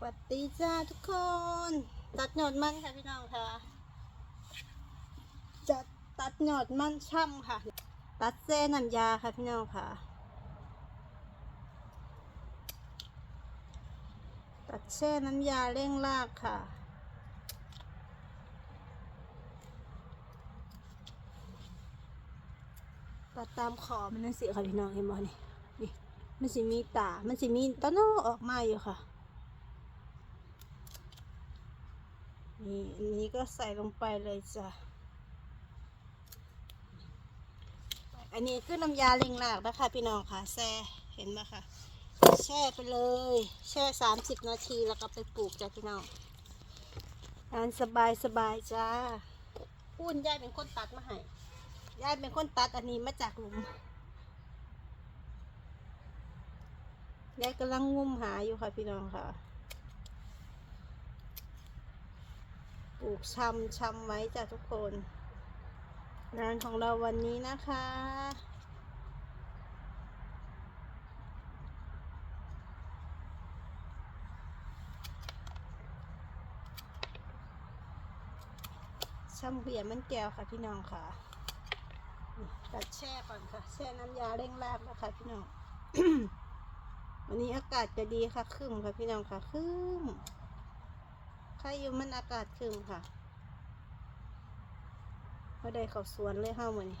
สวัสดีจ้าทุกคน ตัดหยอดมันค่ะพี่น้องค่ะ จะตัดหยอดมันช่ำค่ะ ตัดเส้นน้ำยาค่ะพี่น้องค่ะ ตัดเส้นน้ำยาเร่งรากค่ะตัดตามขอมันนั่นสิค่ะพี่น้องเห็นบ่นี่นี่ มันสิมีตา มันสิมีตะโนออกมาอยู่ค่ะ นี่อันนี้ก็ใส่ลงไปเลยจ้ะ อันนี้คือน้ำยาเล็งรากนะคะพี่น้องค่ะแช่เห็นไหมคะแช่ไปเลย แช่สามสิบนาทีแล้วก็ไปปลูกจ้ะพี่น้องงานสบายสบายจ้าพูนยายเป็นคนตัดมาให้ยายเป็นคนตัดอันนี้มาจากหลุมยายกำลังงุมหาอยู่ค่ะพี่น้องค่ะ ปลูกชำชำไว้จ้ะทุกคน งานของเราวันนี้นะคะ ช่ำเบียมันแก้วค่ะพี่น้องค่ะตัดแช่ก่อนค่ะ แช่น้ำยาเร่งรากนะคะพี่น้อง วันนี้อากาศจะดีค่ะ ครึ้มค่ะพี่น้องค่ะ ครึ้ม ใครอยู่มันอากาศครึ้มค่ะไม่ได้เข้าสวนเลยเข้ามานี่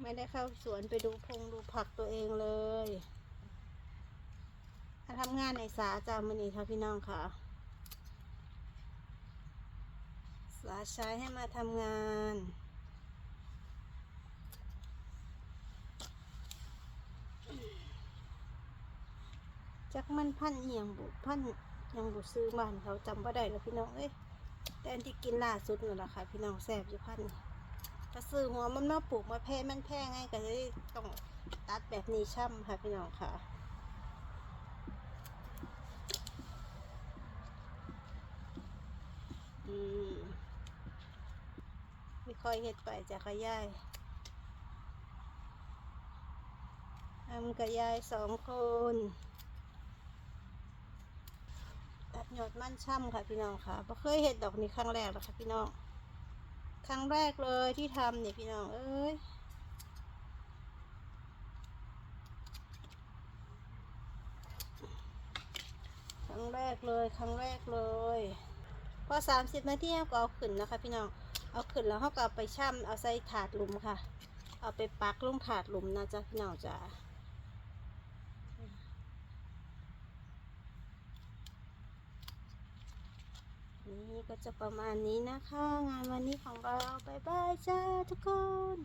ไม่ได้เข้าสวนไปดูพงดูผักตัวเองเลยถ้าทำงานในสาจามันนี่ค่ะพี่น้องค่ะ สาใช้ให้มาทำงาน จักมันพันเอียงบุพันยังบุซื้อบ้านเขาจำบ่ได้แล้วพี่น้องเอ้ยแต่อันที่กินล่าสุดนั่นแหละค่ะพี่น้องแซ่บอยู่พันถ้าซื้อหัวมันมาปลูกมาแพร่มันแพร่ไงก็เลยต้องตัดแบบนี้ช่ำค่ะพี่น้องค่ะอืมไม่ค่อยเห็ดไปจากขยายทำกับยายสองคน ตัดหยอดมันช่ำค่ะพี่น้องค่ะบ่เคยเห็ดดอกนี้ครั้งแรกแล้วค่ะพี่น้อง ครั้งแรกเลยที่ทำเนี่ยพี่น้อง เอ้ยครั้งแรกเลยครั้งแรกเลย พอสามสิบนาทีเราก็เอาขึ้นนะคะพี่น้อง เอาขึ้นแล้วเขาก็เอาไปช่ำเอาใส่ถาดหลุมค่ะ เอาไปปักลงถาดหลุมนะจ๊ะพี่น้องจ้า นี่ก็จะประมาณนี้นะคะ งานวันนี้ของเราบายบายจ้าทุกคน